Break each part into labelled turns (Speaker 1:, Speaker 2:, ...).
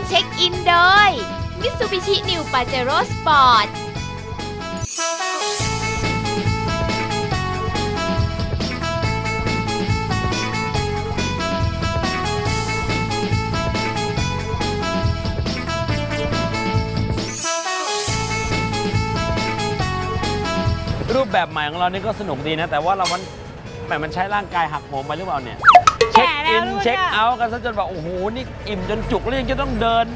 Speaker 1: มเช็คอินโดย Mitsubishi New Pajero Sport
Speaker 2: รูปแบบใหม่ของเรานี่ก็สนุกดีนะ แต่ว่าเรามันแหมมันใช้ร่างกายหักโหมไปหรือเปล่าเนี่ย ช็ค
Speaker 3: แล้
Speaker 2: อิ
Speaker 3: วนด้วย
Speaker 2: เช็ค
Speaker 3: อะ
Speaker 2: เอาท์กันซะจนแบบโอ้โหนี่อิ่มจนจุกแล้วยังจะต้องเดิน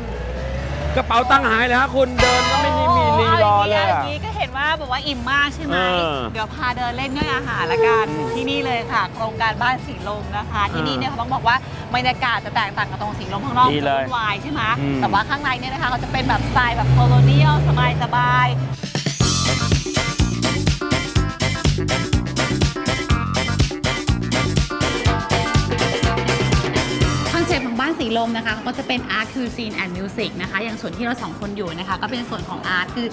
Speaker 2: กระเป๋าตังค์หายเลยฮะคุณเดินก็ไม่มีมีรีรอเลยาอะ
Speaker 3: ย่างนี้ก็เห็นว่าแบบว่าอิ่มมากใช่ไหม
Speaker 2: เออ
Speaker 3: เดี๋ยวพาเดินเล่นด้วยอาหารละกัน
Speaker 2: อืม
Speaker 3: ที่นี่เลยค่ะ โครงการบ้านสีลมนะคะ ที่นี่เนี่ยเขาต้องบอกว่าบรรยากาศจะแตกต่างกับตรงสีลมข้างนอก
Speaker 2: ดี
Speaker 3: จะ
Speaker 2: เลย
Speaker 3: วุ่นวายใช่ไหม
Speaker 2: อืม
Speaker 3: แต่ว่าข้างในเนี่ยนะคะเขาจะเป็นแบบสไตล์แบบโคโลเนียลสบายๆ สีลมนะคะเขาก็จะเป็น Art Cuisine and Music นะคะ อย่างส่วนที่เราสองคนอยู่นะคะ ก็เป็นส่วนของอาร์ตคือ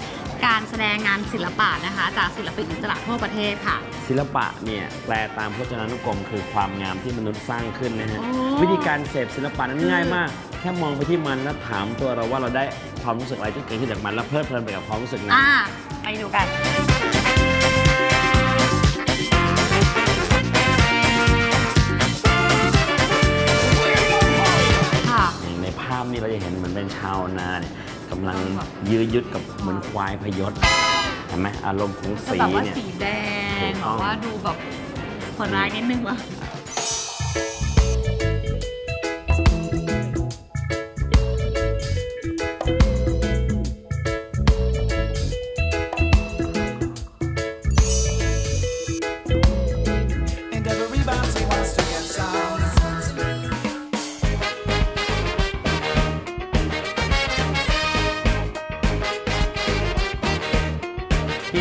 Speaker 3: การแสดงงานศิลปะนะคะ จากศิลปินอิสระทั่วประเทศค่ะ
Speaker 2: ศิลปะเนี่ยแปลตามพจนานุกรม คือความงามที่มนุษย์สร้างขึ้นนะฮะ
Speaker 3: อ๋อ
Speaker 2: วิธีการเสพศิลปะนั้นง่ายมาก แค่มองไปที่มันแล้วถามตัวเราว่าเราได้ความรู้สึกอะไรที่เกิดขึ้นจากมันแล้วเพลิดเพลินไปกับความรู้สึกนั้น
Speaker 3: อ่า ไปดูกัน
Speaker 2: กำลังยื้อยุดกับเหมือนควายพยศเห็นไหมอารมณ์ของ
Speaker 3: จะ
Speaker 2: สี
Speaker 3: แบบว่า
Speaker 2: เนี่ย
Speaker 3: สีแด
Speaker 2: ถู
Speaker 3: ง
Speaker 2: ก
Speaker 3: แบ
Speaker 2: ต้อง
Speaker 3: บว่าดูแบบคนร้ายนิดนึงว่ะ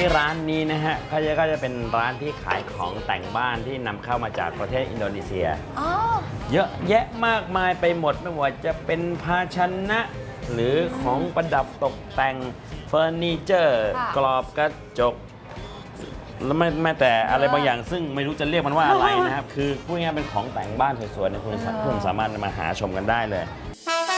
Speaker 2: ที่ร้านนี้นะฮะเขาจะก็จะเป็นร้านที่ขายของแต่งบ้านที่นำเข้ามาจากประเทศอินโดนีเซีย
Speaker 3: อ๋อ
Speaker 2: เยอะแยะมากมายไปหมดไม่ว่าจะเป็นภาชนะ หรือของประดับตกแต่งเฟอร์นิเจอร์
Speaker 3: ค่ะ
Speaker 2: กรอบกระจก แล้วไม่แม้แต่อะไรบางอย่างซึ่งไม่รู้จะเรียกมันว่าอะไรนะครับ คือพูดง่ายๆเป็นของแต่งบ้านสวยๆเนี่ยคุณสาคุณสามารถมาหาชมกันได้เลย
Speaker 4: I love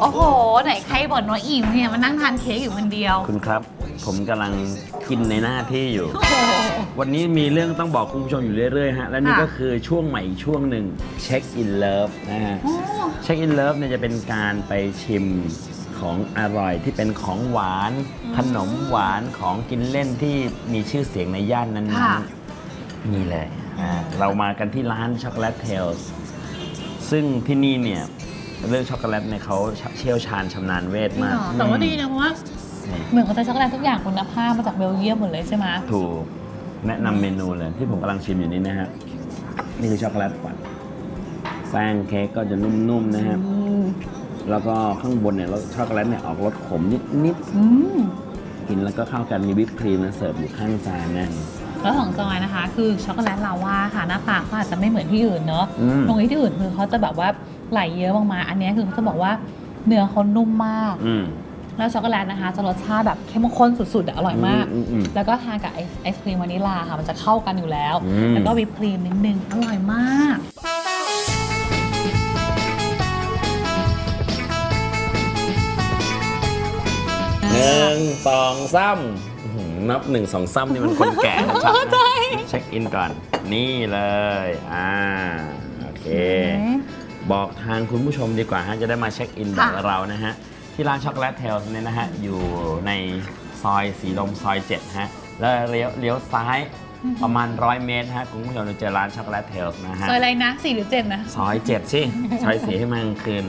Speaker 3: โอ้โห ไหนใครบอกว่าอิ่มเนี่ยมานั่งทานเค้กอยู่คนเดียว
Speaker 2: คุณครับ ผมกำลังกินในหน้าที่อยู่
Speaker 3: โอ้โห
Speaker 2: วันนี้มีเรื่องต้องบอกคุณผู้ชมอยู่เรื่อยๆฮะ และนี่
Speaker 3: ค่ะ
Speaker 2: ก็คือช่วงใหม่อีกช่วงหนึ่งเช็คอินเลิฟนะฮะ
Speaker 3: โอ้
Speaker 2: เช็คอินเลิฟเนี่ยจะเป็นการไปชิมของอร่อยที่เป็นของหวาน ขนมหวานของกินเล่นที่มีชื่อเสียงในย่านนั้น
Speaker 3: ค่ะ
Speaker 2: ๆนี่เลยอ่าเรามากันที่ร้านช็อกโกแลตเทลส์ ซึ่งที่นี่เนี่ยเรื่องช็อกโกแลตเนี่ยเขาเชี่ยวชาญชำนาญเวท
Speaker 3: จริง
Speaker 2: มาก
Speaker 3: เหรอแต่ว่าดีนะเพราะว่า
Speaker 2: อืม
Speaker 3: เหมือนเขาใช้ช็อกโกแลตทุกอย่างคุณภาพมาจากเบลเยียมหมดเลยใช่ไหม
Speaker 2: ถูกแนะนำเมนูเลยที่ผมกำลังชิมอยู่นี้นะฮะนี่คือช็อกโกแลตปั่นแป้งเค้กก็จะนุ่มๆนะฮะ
Speaker 3: อืม
Speaker 2: แล้วก็ข้างบนเนี่ยรสช็อกโกแลตเนี่ยออกรสขมนิด
Speaker 3: อืม
Speaker 2: ๆกินแล้วก็เข้ากันมีวิปครีมนะเสิร์ฟอยู่ข้างจานนะ
Speaker 3: แล้วของจอยนะคะ คือช็อกโกแลตลาว่าค่ะหน้าตาเขาอาจจะไม่เหมือนที่อื่นเนอะ
Speaker 2: อืม
Speaker 3: ตรงนี้ที่อื่นคือเขาจะแบบว่าไหลเยอะมากๆอันนี้คือเขาจะบอกว่าเนื้อเขานุ่มมาก
Speaker 2: อืม
Speaker 3: แล้วช็อกโกแลตนะคะ จะรสชาติแบบเข้มข้นสุดๆอะอร่อยมาก
Speaker 2: อืมอืมอืม
Speaker 3: แล้วก็ทานกับไอศไอศครีมวานิลลาค่ะ มันจะเข้ากันอยู่แล้ว
Speaker 2: อืม
Speaker 3: แล้วก็วิปครีมนิดนึงอร่อยมาก
Speaker 2: หนึ่งสองซ้ำอื้อหือนับหนึ่งสองซ้ำนี่มันคนแก่ชัดๆนะเช็คอินก่อน นี่เลย อ่า โอเค บอกทางคุณผู้ชมดีกว่าฮะ จะได้มาเช็คอินแบบ
Speaker 3: ค่ะ
Speaker 2: เรานะฮะ ที่ร้านช็อกโกแลตเทลส์เนี่ยนะฮะ อยู่ในซอยสีลมซอย7ฮะ แล้วเลี้ยวเลี้ยวซ้ายประมาณ100เมตรฮะคุณผู้ชมจะเจอร้านช็อกโกแลตเทลส์นะฮะ
Speaker 3: ซอยอะไรนะสี่หรือเจ็ดนะ
Speaker 2: ซอย7สิ ซอยสีให้มันกลางคืน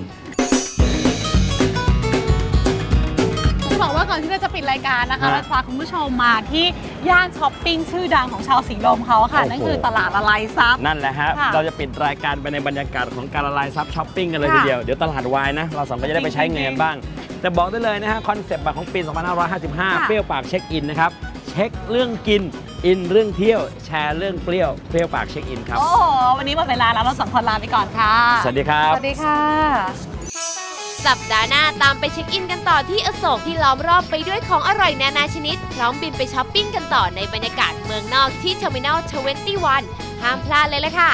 Speaker 3: กว่าก่อนที่เราจะปิดรายการนะคะ
Speaker 2: ฮะ
Speaker 3: เราจะพาคุณผู้ชมมาที่ย่านช้อปปิ้งชื่อดังของชาวสีลมเขาค่ะ
Speaker 2: โอ้โห
Speaker 3: นั่นคือตลาดละลายซับ
Speaker 2: นั่นแหละฮะ
Speaker 3: ค่ะ
Speaker 2: เราจะปิดรายการไปในบรรยากาศของการละลายซับช้อปปิ้งกันเลย
Speaker 3: ค่ะ
Speaker 2: ทีเดียว เดี๋ยวตลาดวายนะ เราสองคนจะได้ไปใช้เงิน
Speaker 3: จริงๆ
Speaker 2: บ้าง แต่บอกได้เลยนะฮะ คอนเซปต์ของปี 2555 เปรี้ยวปากเช็คอินนะครับ เช็คเรื่องกิน อินเรื่องเที่ยว แชร์เรื่องเปรี้ยว เปรี้ยวปากเช็คอินครับ
Speaker 3: โอ้โหวันนี้หมดเวลาแล้วเราสองคนลาไปก่อนค่ะ
Speaker 2: สวัสดีครับ
Speaker 3: สวัสดีค่ะ
Speaker 1: สัปดาห์หน้าตามไปเช็คอินกันต่อที่อโศกที่ล้อมรอบไปด้วยของอร่อยนานาชนิด พร้อมบินไปช้อปปิ้งกันต่อในบรรยากาศเมืองนอกที่เทอร์มินัล21ห้ามพลาดเลยละค่ะ